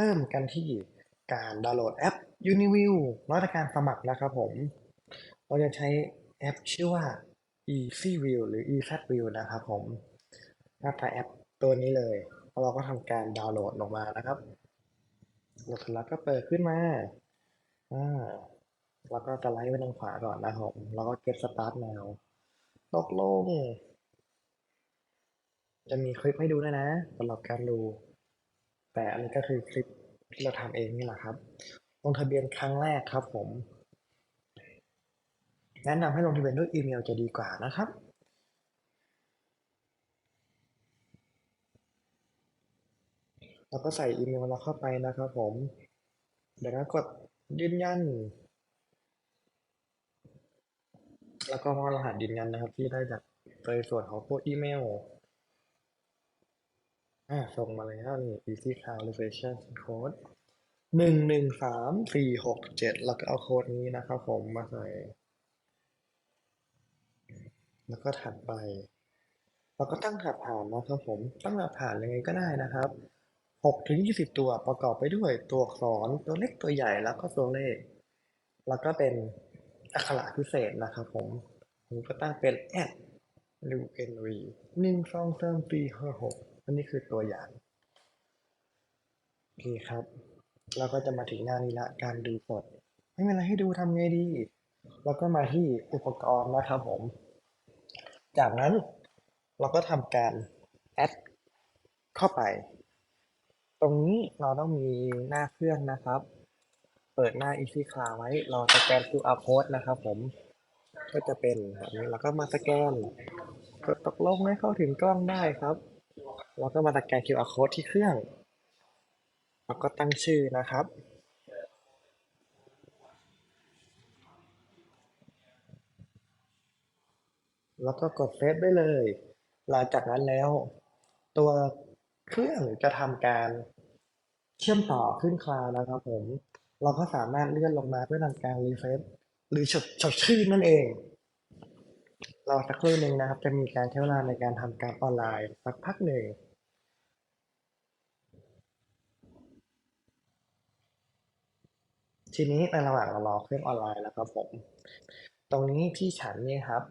เริ่มกันที่การดาวน์โหลดแอป Uniview นวัตการสมัครนะครับผม เราจะใช้แอปชื่อว่า EasyView หรือ EZView นะครับผมหน้าตาแอปตัวนี้เลยแล้วเราก็ทำการดาวน์โหลดลงมานะครับโหลดเสร็จแล้วก็เปิดขึ้นมา อ่า แล้วก็สไลด์ไปทางขวาก่อนนะครับผมแล้วก็ get start now ตกลง จะมีคลิปให้ดูด้วยนะสำหรับการดู แต่อันนี้ก็คือคลิปที่เราทำเองนี่แหละครับ ลงทะเบียนครั้งแรกครับผม แนะนำให้ลงทะเบียนด้วยอีเมลจะดีกว่านะครับเราก็ใส่อีเมลเราเข้าไปนะครับผม เดี๋ยวก็กดยืนยัน แล้วก็มอรหัสยืนยันนะครับ ที่ได้จากในส่วนของพวกอีเมล อ่าส่งมาแล้วนี่ easy cloud reservation code หนึ่งหนึ่งสามสี่หกเจ็ดแล้วก็เอาโค้ดนี้นะครับผมมาใส่ แล้วก็ถัดไปเราก็ตั้งหัสผ่านนะครับผม ตั้งหัสผ่านยังไงก็ได้นะครับหกถึงยี่สิบตัวประกอบไปด้วยตัวอักษรตัวเล็กตัวใหญ่แล้วก็ตัวเลข แล้วก็เป็นอักขระพิเศษนะครับผม ผมก็ตั้งเป็น at nv หนึ่งสองสามสี่ห้าหก อันนี้คือตัวอย่าง โอเคครับ เราก็จะมาถึงหน้านี้ละ การดูสด ไม่มีอะไรให้ดูทำไงดี เราก็มาที่อุปกรณ์นะครับผม จากนั้นเราก็ทำการแอดเข้าไป ตรงนี้เราต้องมีหน้าเครื่องนะครับ เปิดหน้า Easy Cloud ไว้ เราสแกน QR code นะครับผม ก็จะเป็นแบบนี้เราก็มาสแกนกดตกลงให้เข้าถึงกล้องได้ครับ แล้วก็มาสแกน QR code ที่เครื่อง แล้วก็ตั้งชื่อนะครับ แล้วก็กดเซฟได้เลย หลังจากนั้นแล้ว ตัวเครื่องจะทำการเชื่อมต่อขึ้นคลาวด์นะครับผม เราก็สามารถเลื่อนลงมาเพื่อทำการรีเฟรชหรือฉดฉดชื่อนั่นเอง รอสักครู่หนึ่งนะครับ จะมีการใช้เวลาในการทำการออนไลน์สักพักหนึ่ง ทีนี้ในระหว่างเรารอเครื่องออนไลน์แล้วครับผม ตรงนี้ที่ฉันเนี่ยครับ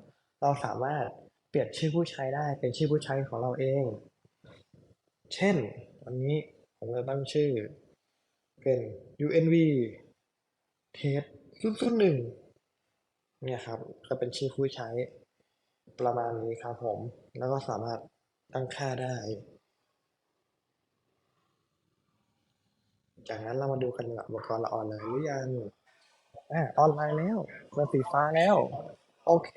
เราสามารถเปลี่ยนชื่อผู้ใช้ได้เป็นชื่อผู้ใช้ของเราเอง เช่นวันนี้ผมจะตั้งชื่อเป็น UNV เทสรุ่นรุ่นหนึ่งเนี่ยครับ ก็เป็นชื่อผู้ใช้ประมาณนี้ครับผม แล้วก็สามารถตั้งค่าได้ จากนั้นเรามาดูกันว่าอุปกรณ์เราออนไลน์หรือยังอ่าออนไลน์แล้วเป็นสีฟ้าแล้ว โอเค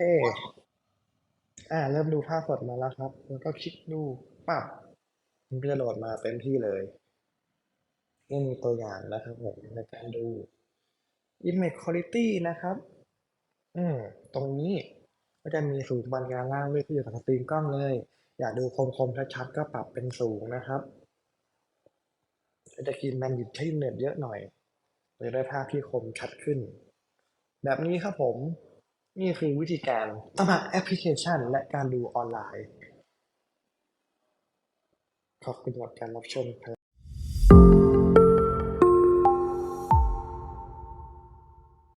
อ่า เริ่มดูภาพสดมาแล้วครับ แล้วก็คลิกดูปั๊บมันก็จะโหลดมาเต็มที่เลยนี่มีตัวอย่างนะครับผมในการดู image quality นะครับ อืม ตรงนี้ก็จะมีสูงปานกางล่างเลือกที่อยู่กับสตรีมกล้องเลย อยากดูคมๆชัดๆก็ปรับเป็นสูงนะครับ จะกินแมนดิใช้เน็ตเยอะหน่อยเลยได้ภาพที่คมชัดขึ้น แบบนี้ครับผม นี่คือวิธีการสมัครแอปพลิเคชันและการดูออนไลน์ ขอบคุณสำหรับการรับชมครับ